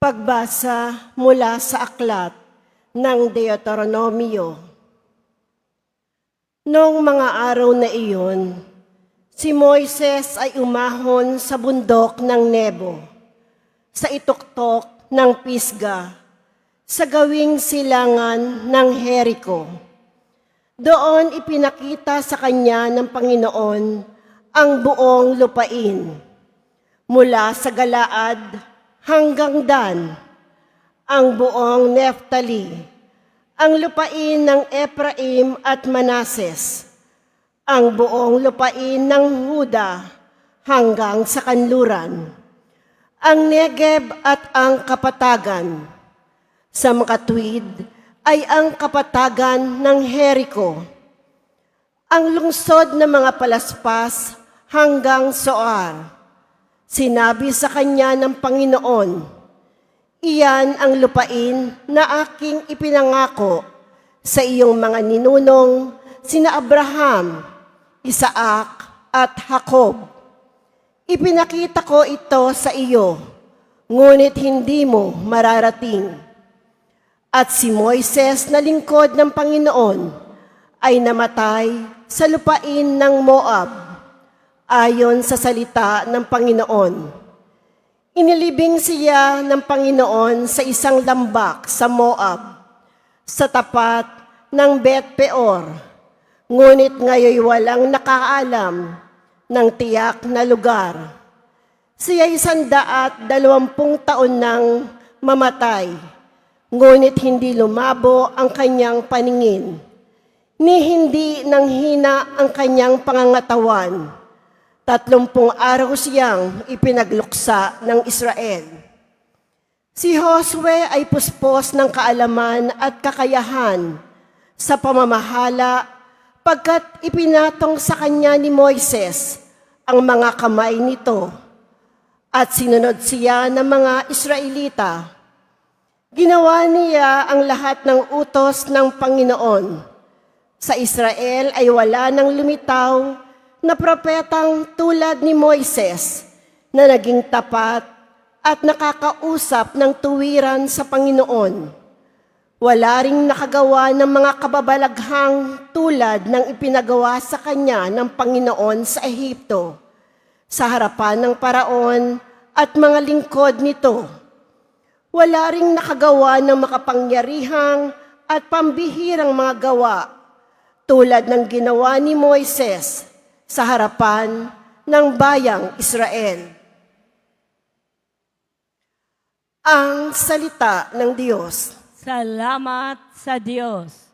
Pagbasa mula sa aklat ng Deuteronomio. Noong mga araw na iyon, si Moises ay umahon sa bundok ng Nebo, sa ituktok ng Pisga, sa gawing silangan ng Jericho. Doon ipinakita sa kanya ng Panginoon ang buong lupain, mula sa Galaad hanggang Dan, ang buong Neftali, ang lupain ng Ephraim at Manases, ang buong lupain ng Huda hanggang sa kanluran, ang Negeb at ang Kapatagan. Sa makatwid ay ang kapatagan ng Jericho, ang lungsod ng mga palaspas hanggang Soar. Sinabi sa kanya ng Panginoon, Iyan ang lupain na aking ipinangako sa iyong mga ninunong, sina Abraham, Isaac at Jacob. Ipinakita ko ito sa iyo, ngunit hindi mo mararating. At si Moises na lingkod ng Panginoon ay namatay sa lupain ng Moab ayon sa salita ng Panginoon. Inilibing siya ng Panginoon sa isang lambak sa Moab, sa tapat ng Bet Peor. Ngunit ngayon walang nakaalam ng tiyak na lugar. Siya'y sandaat dalawampung taon nang mamatay, ngunit hindi lumabo ang kanyang paningin, ni hindi nang hina ang kanyang pangangatawan Tatlumpung araw siyang ipinagluksa ng Israel. Si Josue ay puspos ng kaalaman at kakayahan sa pamamahala pagkat ipinatong sa kanya ni Moises ang mga kamay nito at sinunod siya ng mga Israelita. Ginawa niya ang lahat ng utos ng Panginoon. Sa Israel ay wala nang lumitaw na propetang tulad ni Moises na naging tapat at nakakausap ng tuwiran sa Panginoon. Wala ring nakagawa ng mga kababalaghang tulad ng ipinagawa sa kanya ng Panginoon sa Ehipto, sa harapan ng paraon at mga lingkod nito. Wala ring nakagawa ng makapangyarihang at pambihirang mga gawa tulad ng ginawa ni Moises sa harapan ng bayang Israel. Ang salita ng Diyos. Salamat sa Diyos.